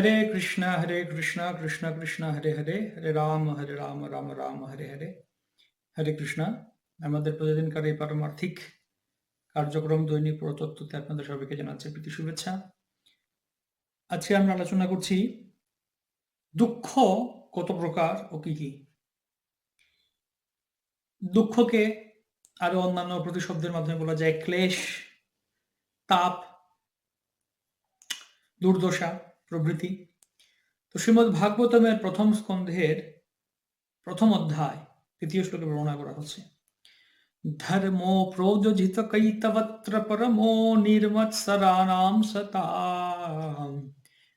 হরে কৃষ্ণ হরে কৃষ্ণ কৃষ্ণ কৃষ্ণ, হরে হরে হরে রাম হরে রাম রাম রাম, হরে হরে। হরে কৃষ্ণ। আমাদের প্রতিদিনকার এই পারমার্থিক কার্যক্রম, দৈনিক প্রতত্ত্বতে আপনাদের সবাইকে জানাচ্ছি প্রীতি শুভেচ্ছা। আজকে আমরা আলোচনা করছি দুঃখ কত প্রকার ও কি কি? দুঃখকে আরও অন্যান্য প্রতিশব্দের মাধ্যমে বলা যায় ক্লেশ, তাপ, দুর্দশা। প্রভৃতি তো শ্রীমদ ভাগবতমের প্রথম স্কন্ধের প্রথম অধ্যায় তৃতীয় শ্লোকে বর্ণনা করা হচ্ছে ধর্মো প্রযোজিত কৈতবত্র পরমো নির্মৎসরাণাম সতাম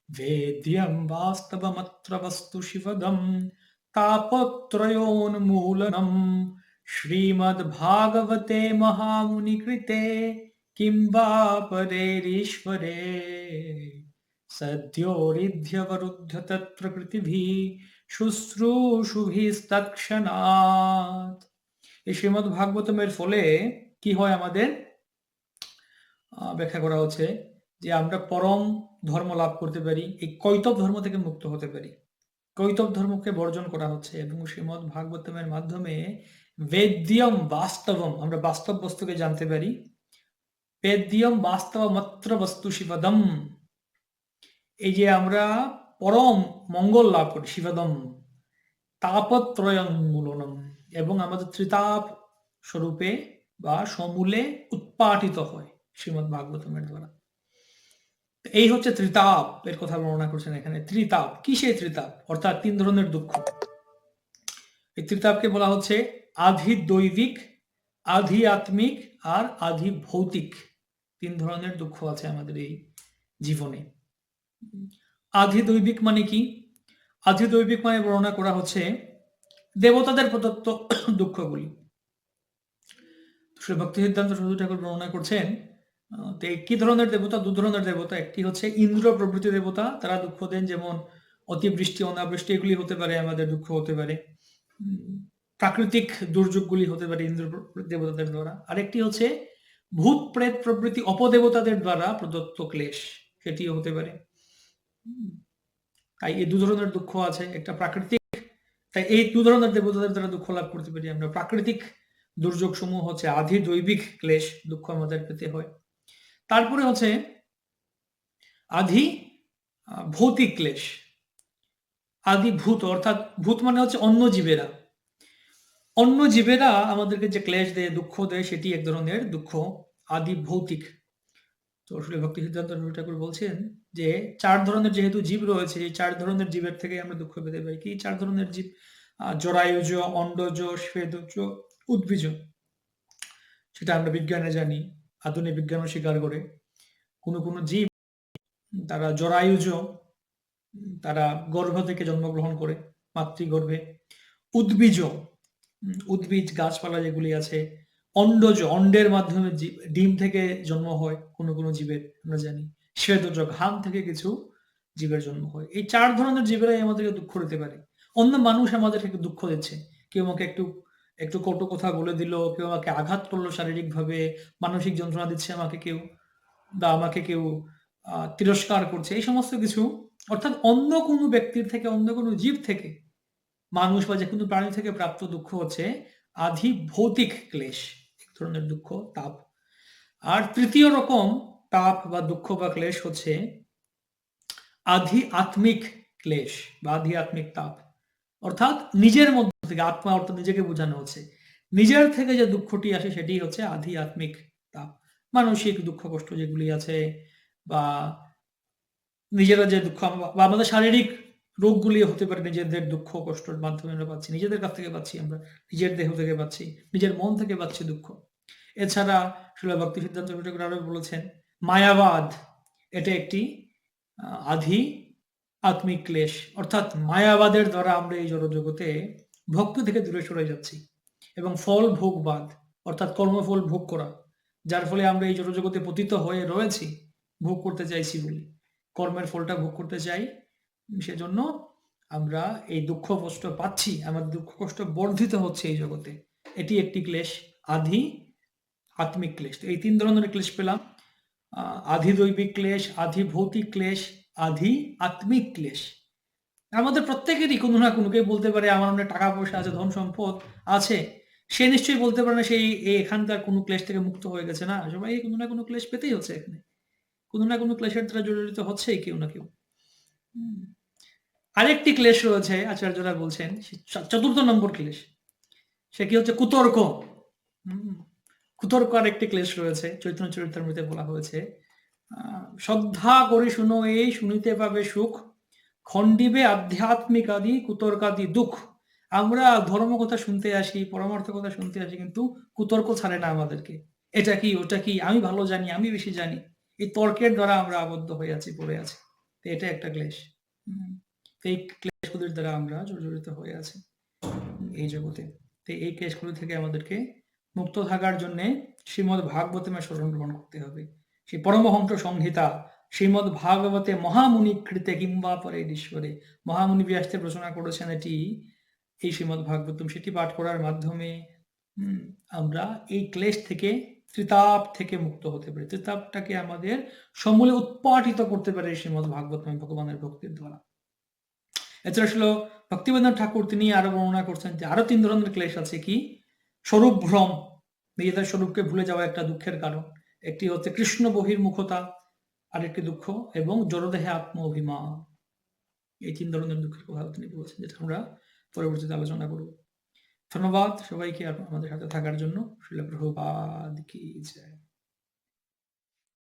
वेद्यं वास्तवमत्र वस्तु शिवदं तापत्रयोन्मूलनम् श्रीमद्भागवते महामुनिकृते किं वा परेरीश्वरे सद्योरिध्यवरुद्ध तत्प्रकृतिभिः শুশ্রূষুভিস্তৎক্ষণাৎ এই শ্রীমদ ভাগবতমের ফলে কি হয় আমাদের ব্যাখ্যা করা হচ্ছে যে আমরা পরম ধর্ম লাভ করতে পারি এই কৈতব ধর্ম থেকে মুক্ত হতে পারি কৈতব ধর্মকে বর্জন করা হচ্ছে এবং শ্রীমদ ভাগবতমের মাধ্যমে বেদ্যম বাস্তবম আমরা বাস্তব বস্তুকে জানতে পারি বেদ্যম বাস্তব মাত্র বস্তু শিবদম এই যে আমরা পরম মঙ্গল লাভ করি, শিবদম তাপত্রয়ন্মূলনম এবং আমাদের ত্রিতাপ স্বরূপে বা সমূলে উৎপাটিত হয় শ্রীমদ ভাগবতমের দ্বারা। এই হচ্ছে ত্রিতাপ এর কথা বর্ণনা করছেন এখানে। ত্রিতাপ কি সেই ত্রিতাপ? অর্থাৎ তিন ধরনের দুঃখ। এই ত্রিতাপকে বলা হচ্ছে আধি দৈবিক আধি আত্মিক আর আধি ভৌতিক তিন ধরনের দুঃখ আছে আমাদের এই জীবনে। আধি দৈবিক মানে কি? আধি দৈবিক মানে বর্ণনা করা হচ্ছে দেবতাদের প্রদত্ত দুঃখগুলি। শ্রী ভক্তি সিদ্ধান্ত সদু ঠাকুর বর্ণনা করছেন কি ধরনের দেবতা? দু ধরনের দেবতা। একটি হচ্ছে ইন্দ্র প্রভৃতি দেবতা, তারা দুঃখ দেন, যেমন অতিবৃষ্টি, অনাবৃষ্টি, এগুলি হতে পারে, আমাদের দুঃখ হতে পারে। প্রাকৃতিক দুর্যোগগুলি হতে পারে ইন্দ্র দেবতাদের দ্বারা। আরেকটি হচ্ছে ভূত প্রেত প্রভৃতি অপদেবতাদের দ্বারা প্রদত্ত ক্লেশ, সেটিও হতে পারে। তাই এই দু ধরনের দুঃখ আছে, একটা প্রাকৃতিক, তাই এই দু ধরনের দেবতাদের দ্বারা দুঃখ লাভ করতে পারি আমরা। প্রাকৃতিক দুর্যোগ সমূহ হচ্ছে আধি দৈবিক ক্লেশ দুঃখ আমাদের পেতে হয়। তারপরে হচ্ছে আধি ভৌতিক ক্লেশ। আদি ভূত, অর্থাৎ ভূত মানে হচ্ছে অন্য জীবেরা। অন্য জীবেরা আমাদেরকে যে ক্লেশ দেয়, দুঃখ দেয়, সেটি এক ধরনের দুঃখ আদি ভৌতিক। তো আসলে ভক্তি সিদ্ধান্ত ঠাকুর বলছেন যে চার ধরনের যেহেতু জীব রয়েছে, এই চার ধরনের জীবের থেকে আমরা দুঃখ পেতে পারি। কি চার ধরনের জীব? জরায়ুজ, অন্ডজ শ্বেদজ উদ্ভিজ। সেটা আমরা বিজ্ঞানে জানি, আধুনিক বিজ্ঞানও স্বীকার করে। কোনো কোনো জীব, তারা জরায়ুজ, তারা গর্ভ থেকে জন্মগ্রহণ করে, মাতৃগর্ভে। উদ্বীজ উদ্ভিজ, গাছপালা যেগুলি আছে অন্ডজ, অন্ডের মাধ্যমে ডিম থেকে জন্ম হয় কোনো কোনো জীবের, আমরা জানি। শ্বেতজ ঘাম থেকে কিছু জীবের জন্ম হয়। এই চার ধরনের জীবেরাই আমাদেরকে দুঃখ দিতে পারে। অন্য মানুষ আমাদেরকে দুঃখ দিচ্ছে। কেউ আমাকে একটু একটু কটু কথা বলে দিল, কেউ আমাকে আঘাত করল শারীরিকভাবে, মানসিক যন্ত্রণা দিচ্ছে আমাকে কেউ, বা আমাকে কেউ তিরস্কার করছে। এই সমস্ত কিছু, অর্থাৎ অন্য কোনো ব্যক্তির থেকে, অন্য কোনো জীব থেকে মানুষ বা যে কোনো প্রাণী থেকে প্রাপ্ত দুঃখ হচ্ছে আধি ভৌতিক ক্লেশ। ধরনের দুঃখ, তাপ। আর তৃতীয় রকম তাপ বা দুঃখ বা ক্লেশ হচ্ছে আধি আত্মিক ক্লেশ বা আধি আত্মিক তাপ। অর্থাৎ নিজের মধ্যে থেকে আত্মা অর্থাৎ নিজেকে বোঝানো হচ্ছে। নিজের থেকে যে দুঃখটি আসে সেটি হচ্ছে আধি আত্মিক তাপ। মানসিক দুঃখ কষ্ট যেগুলি আছে বা নিজেরা যে দুঃখ বা আমাদের শারীরিক রোগগুলি হতে পারে, নিজেদের দুঃখ কষ্টের মাধ্যমে আমরা পাচ্ছি, নিজেদের কাছ থেকে পাচ্ছি আমরা, নিজের দেহ থেকে পাচ্ছি, নিজের মন থেকে পাচ্ছি দুঃখ। এছাড়া শিলা ভক্তি সিদ্ধান্ত আরও বলেছেন, মায়াবাদ, এটা একটি আধি আত্মিক ক্লেশ। অর্থাৎ মায়াবাদের দ্বারা আমরা এই জড়জগতে ভক্তি থেকে দূরে সরে যাচ্ছি এবং ফল ভোগবাদ অর্থাৎ কর্মফল ভোগ করা, যার ফলে আমরা এই জড়জগতে পতিত হয়ে রয়েছি, ভোগ করতে চাইছি বলি। কর্মের ফলটা ভোগ করতে চাই, সেজন্য আমরা এই দুঃখ কষ্ট পাচ্ছি আমার দুঃখ কষ্ট বর্ধিত হচ্ছে এই জগতে। এটি একটি ক্লেশ, আধি আত্মিক ক্লেশ এই তিন ধরনের ক্লেশ পেলাম আধি দৈবিক ক্লেশ আধি ভৌতিক ক্লেশ আধি আত্মিক ক্লেশ। আমাদের প্রত্যেকেরই কোনো না কোনো কেউ বলতে পারে আমার অনেক টাকা-পয়সা আছে, ধন-সম্পদ আছে। সে নিশ্চয়ই বলতে পারে না সেই এখানকার কোনো ক্লেশ থেকে মুক্ত হয়ে গেছে না। সবাই কোনো না কোনো ক্লেশ পেতেই হচ্ছে এখানে। কোনো না কোনো ক্লেশের দ্বারা জড়িত হচ্ছেই কেউ না কেউ। আরেকটি ক্লেশ রয়েছে আচার্যরা বলছেন চতুর্থ নম্বর ক্লেশ। সে কি হচ্ছে কুতর্ক। হুম। কুতর্ক আরেকটি ক্লেশ রয়েছে চৈতন্য চরিতামৃতে বলা হয়েছে। শ্রদ্ধা করি শুনো এই শুনিতে পাবে সুখ, খণ্ডিবে আধ্যাত্মিক আদি কুতর্কাদি দুঃখ। আমরা ধর্ম কথা শুনতে আসি, পরমার্থ কথা শুনতে আসি কিন্তু কুতর্ক ছাড়ে না আমাদেরকে। এটা কি, ওটা কি, আমি ভালো জানি, আমি বেশি জানি। এই তর্কের দ্বারা আমরা আবদ্ধ হয়ে আছি, পড়ে আছি। তো এটা একটা ক্লেশ। এই ক্লেশগুলির দ্বারা আমরা জর্জরিত হয়ে আছি এই জগতে। তো এই ক্লেশগুলি থেকে আমাদেরকে মুক্ত থাকার জন্যে শ্রীমদ্ ভাগবতমে শরণ গ্রহণ করতে হবে। সেই পরমহংস সংহিতা শ্রীমদ্ ভাগবতে মহামুনি কৃতে কিংবা পরে ঈশ্বরে মহামুনি ব্যাসদেব রচনা করেছেন এটি এই শ্রীমদ্ ভাগবতম সেটি পাঠ করার মাধ্যমে আমরা এই ক্লেশ থেকে, ত্রিতাপ থেকে মুক্ত হতে পারি। ত্রিতাপটাকে আমাদের সমূলে উৎপাটিত করতে পারে শ্রীমদ্ ভাগবতমে ভগবানের ভক্তির দ্বারা। এছাড়া ছিল ভক্তিবেদান্ত ঠাকুর, তিনি আরও বর্ণনা করছেন যে আরও তিন ধরনের ক্লেশ আছে কি? স্বরূপ ভ্রম, নিজেদের স্বরূপকে ভুলে যাওয়া একটা দুঃখের কারণ। একটি হচ্ছে কৃষ্ণ বহির্মুখতা, আরেকটি দুঃখ এবং জড়দেহে আত্ম অভিমান। এই তিন ধরনের দুঃখের কথা তিনি বলছেন যেটা আমরা পরবর্তীতে আলোচনা করব। ধন্যবাদ সবাইকে আমাদের সাথে থাকার জন্য। শিল প্রভুপাদ কি জয়।